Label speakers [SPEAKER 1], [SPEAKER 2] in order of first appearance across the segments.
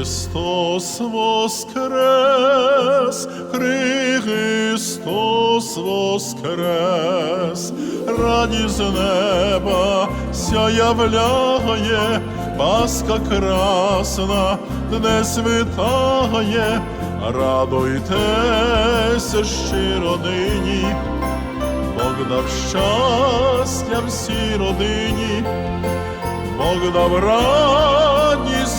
[SPEAKER 1] Христос воскрес, Христос воскрес, радість неба ся являє, Пасха красна, дне світає, радуйтеся щиро нині, Бог дав щастя всій родині. Бог дав радість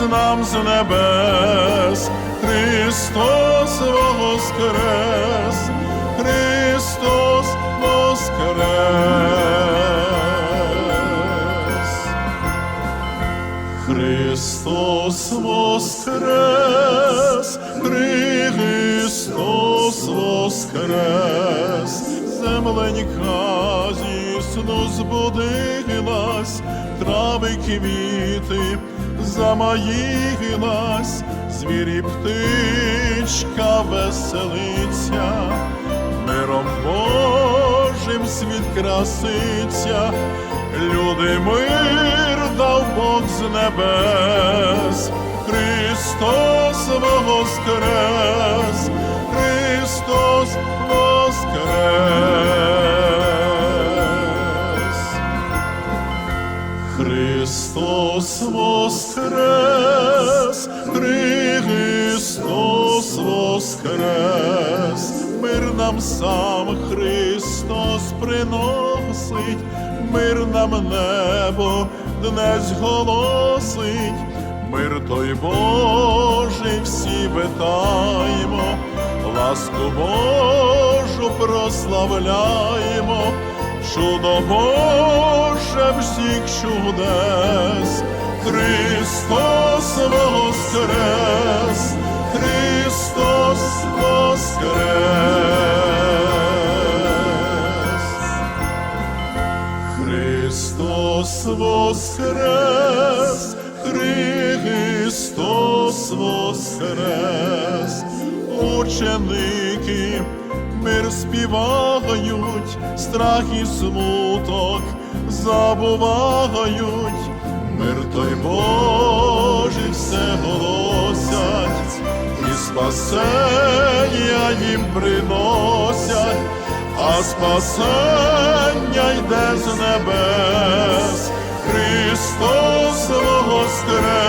[SPEAKER 1] нам з небес, Христос воскрес, Христос воскрес. Христос воскрес, Христос воскрес, земленька зі сну збудилась, трави квіти замаїлась, звірі птичка веселиться, миром Божим світ краситься, люди мир дав Бог з небес, Христос воскрес, Христос воскрес. Христос воскрес, Христос воскрес, мир нам сам Христос приносить, мир нам небо днес голосить, мир той Божий всі витаємо, ласку Божу прославляємо, чудо Боже всіх чудес, Христос воскрес, Христос воскрес, ученики мир співають, страх і смуток забувають, мир той Божий все голосять, і спасення їм приносять, а спасення йде з небес. Христос воскрес,